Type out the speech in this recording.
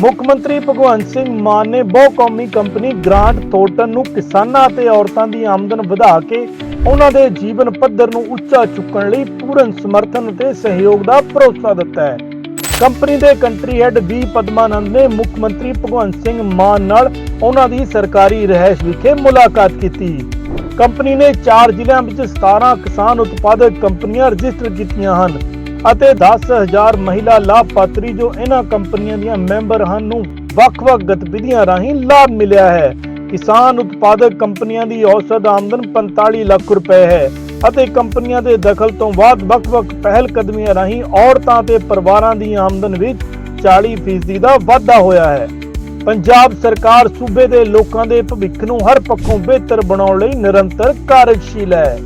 ਮੁੱਖ ਮੰਤਰੀ ਭਗਵੰਤ ਸਿੰਘ ਮਾਨ ਨੇ ਬਹੁ ਕੌਮੀ ਕੰਪਨੀ ਗ੍ਰਾਂਟ ਥੋਰਟਨ ਨੂੰ ਕਿਸਾਨਾਂ ਅਤੇ ਔਰਤਾਂ ਦੀ ਆਮਦਨ ਵਧਾ ਕੇ ਉਹਨਾਂ ਦੇ ਜੀਵਨ ਪੱਧਰ ਨੂੰ ਉੱਚਾ ਚੁੱਕਣ ਲਈ ਪੂਰਨ ਸਮਰਥਨ ਅਤੇ ਸਹਿਯੋਗ ਦਾ ਭਰੋਸਾ ਦਿੱਤਾ ਹੈ। ਕੰਪਨੀ ਦੇ ਕੰਟਰੀ ਹੈੱਡ ਵੀ ਪਦਮਾਨੰਦ ਨੇ ਮੁੱਖ ਮੰਤਰੀ ਭਗਵੰਤ ਸਿੰਘ ਮਾਨ ਨਾਲ ਉਹਨਾਂ ਦੀ ਸਰਕਾਰੀ ਰਹਿائش ਵਿਖੇ ਮੁਲਾਕਾਤ ਕੀਤੀ। ਕੰਪਨੀ ਨੇ 4 ਜ਼ਿਲ੍ਹਿਆਂ ਵਿੱਚ 17 ਕਿਸਾਨ ਉਤਪਾਦਕ ਕੰਪਨੀਆਂ ਰਜਿਸਟਰ ਕੀਤੀਆਂ ਹਨ। ਅਤੇ 10000 ਮਹਿਲਾ ਲਾਭਪਾਤਰੀ ਜੋ ਇਹਨਾਂ ਕੰਪਨੀਆਂ ਦੀਆਂ ਮੈਂਬਰ ਹਨ ਨੂੰ ਵੱਖ-ਵੱਖ ਗਤੀਵਿਧੀਆਂ ਰਾਹੀਂ ਲਾਭ ਮਿਲਿਆ ਹੈ। ਕਿਸਾਨ ਉਤਪਾਦਕ ਕੰਪਨੀਆਂ ਦੀ ਔਸਤ ਆਮਦਨ 45 ਲੱਖ ਰੁਪਏ ਹੈ ਅਤੇ ਕੰਪਨੀਆਂ ਦੇ ਦਖਲ ਤੋਂ ਬਾਅਦ ਵੱਖ-ਵੱਖ ਪਹਿਲ ਕਦਮੀਆਂ ਰਾਹੀਂ ਔਰਤਾਂ ਤੇ ਪਰਿਵਾਰਾਂ ਦੀ ਆਮਦਨ ਵਿੱਚ 40% ਦਾ ਵਾਧਾ ਹੋਇਆ ਹੈ। ਪੰਜਾਬ ਸਰਕਾਰ ਸੂਬੇ ਦੇ ਲੋਕਾਂ ਦੇ ਭਵਿੱਖ ਨੂੰ ਹਰ ਪੱਖੋਂ ਬਿਹਤਰ ਬਣਾਉਣ ਲਈ ਨਿਰੰਤਰ ਕਾਰਜਸ਼ੀਲ ਹੈ।